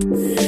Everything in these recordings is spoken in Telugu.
Yeah.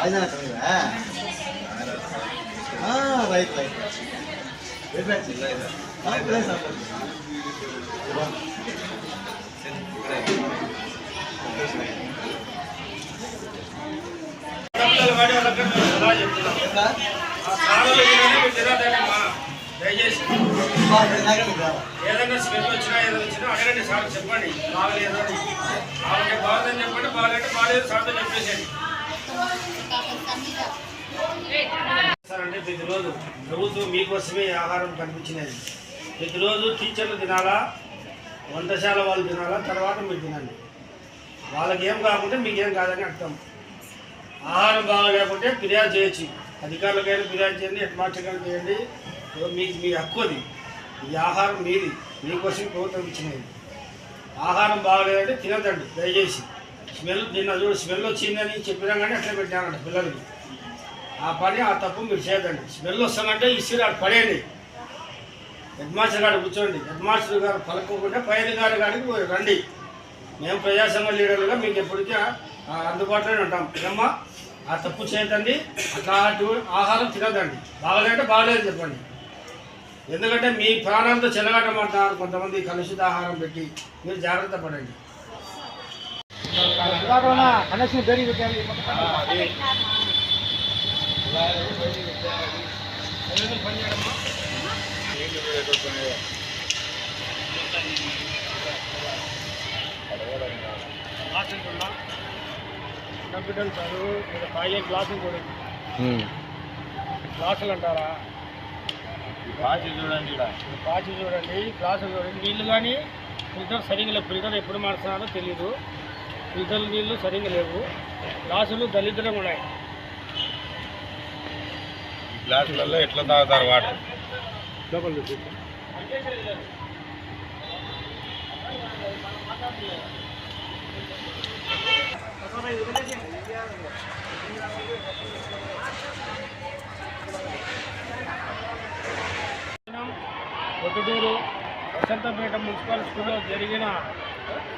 அதுதானே சொல்லுவேன் ஆ ரைட் ரைட் சாப்பிடுங்க దయచేసి ఏదైనా స్మెల్ వచ్చినా ఏదైనా వచ్చినా అడగండి సార్ చెప్పండి బాగలేదు అని బాగుందని చెప్పండి బాగాలంటే బాగాలేదు సార్తో చెప్పేసేయండి సార్ అంటే ప్రతిరోజు ప్రభుత్వం మీకోసమే ఆహారం కనిపించినది ప్రతిరోజు టీచర్లు తినాలా? వంటశాల వాళ్ళు తినాలా? తర్వాత మీరు తినండి. వాళ్ళకి ఏం కాకుండా మీకేం కాదని అర్థం. ఆహారం బాగాలేకుంటే ఫిర్యాదు చేయొచ్చు. అధికారులకైనా ఫిర్యాదు చేయండి హెడ్ మాస్టర్కైనా చేయండి. మీ మీ హక్కు అది. ఈ ఆహారం మీది. మీకోసం ప్రభుత్వం ఇచ్చినది. ఆహారం బాగలేదంటే తినదండి దయచేసి. స్మెల్ నిన్న చూడు స్మెల్ వచ్చిందని చెప్పినా కానీ అట్లా పెట్టానంట పిల్లలకి. ఆ పని ఆ తప్పు మీరు చేయదండి స్మెల్ వస్తానంటే ఇసురు అక్కడ పడేయండి. హెడ్ మాస్టర్ గారు కూర్చోండి. హెడ్ మాస్టర్ గారు పలకకుండా పై అధికారి గారికి రండి. మేము ప్రజాసంఘ లీడర్లుగా మీకు ఎప్పటికీ అందుబాటులోనే ఉంటాం. ఏమ్మా? ఆ తప్పు చేయదండి అట్లాంటి ఆహారం తినదండి బాగలేదంటే బాగలేదు చెప్పండి. ఎందుకంటే మీ ప్రాణాలతో చెలగాటమంటారు కొంతమంది కలుషిత ఆహారం పెట్టి. మీరు జాగ్రత్త పడండి. కనెక్షన్ కంప్యూటర్ చదువు మీరు తాగే గ్లాసులు చూడండి గ్లాసులు అంటారా? చూడండి పాచి చూడండి గ్లాసులు చూడండి. నీళ్ళు కానీ ఫిల్టర్ సరిగ్గా లేవు. ఫిల్టర్ ఎప్పుడు మారుస్తున్నారో తెలియదు ఫిల్టర్ నీళ్ళు సరిగ్గా లేవు. గ్లాసులు దళిద్రంగా ఉన్నాయి. గ్లాసులలో ఎట్లా తాగుతారు వాటర్? లోపల ఒట్టుటూరు వసంతపేట మున్సిపల్ స్కూల్లో జరిగిన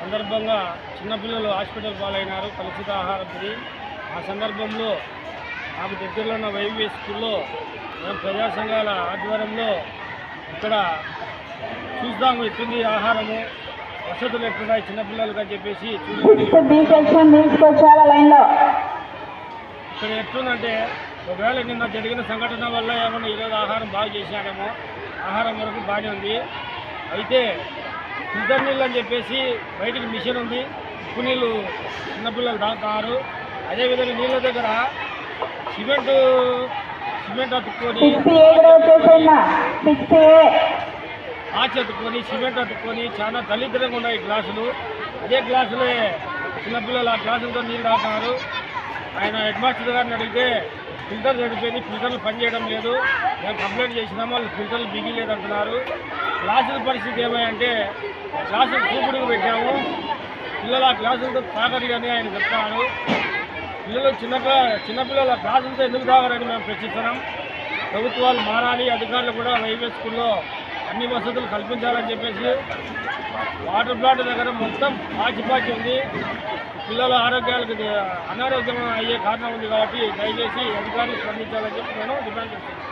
సందర్భంగా చిన్నపిల్లలు హాస్పిటల్ పాలైనారు. కలుషిత ఆహారం తిని ఆ సందర్భంలో నాకు దగ్గరలో ఉన్న వైవి స్కూల్లో మేము ప్రజా సంఘాల ఆధ్వర్యంలో ఇక్కడ చూద్దాము ఎట్లుంది ఆహారము వసతులు ఎట్లున్నాయి చిన్నపిల్లలకు అని చెప్పేసి ఇక్కడ ఎట్లుందంటే ఒకవేళ నిన్న జరిగిన సంఘటన వల్ల ఏమన్నా ఈరోజు ఆహారం బాగా చేశానేమో ఆహారం వరకు బాగానే ఉంది. అయితే ఫిల్టర్ నీళ్ళు అని చెప్పేసి బయటికి మిషన్ ఉంది. ఉప్పు నీళ్ళు చిన్నపిల్లలు తాగుతారు. అదేవిధంగా నీళ్ళ దగ్గర సిమెంట్ సిమెంట్ అతుక్కొని ఆచి అతుక్కొని సిమెంట్ అతుక్కొని చాలా దళిద్రంగా ఉన్నాయి గ్లాసులు. అదే గ్లాసులే చిన్నపిల్లలు ఆ గ్లాసులతో నీళ్ళు తాగుతున్నారు ఆయన హెడ్ మాస్టర్ గారిని అడిగితే ఫిల్టర్ చెడిపోయింది ఫిల్టర్లు పనిచేయడం లేదు. మేము కంప్లైంట్ చేసినాము వాళ్ళు ఫిల్టర్లు బిగిలేదు అంటున్నారు క్లాసుల పరిస్థితి ఏమంటే క్లాసులు చూపుడుకు పెట్టాము. పిల్లలు ఆ క్లాసులతో తాగరు అని ఆయన చెప్తున్నారు పిల్లలు చిన్న చిన్నపిల్లల క్లాసులతో ఎందుకు తాగరని మేము ప్రశ్నిస్తున్నాం. ప్రభుత్వాలు మారాలి అధికారులు కూడా రైల్వే స్కూల్లో అన్ని వసతులు కల్పించాలని చెప్పేసి వాటర్ ప్లాంట్ దగ్గర మొత్తం పాచి ఉంది. పిల్లల ఆరోగ్యాలకు అనారోగ్యం అయ్యే కారణం ఉంది కాబట్టి దయచేసి అధికారులు స్పందించాలని చెప్పి నేను డిమాండ్ చేస్తున్నాను.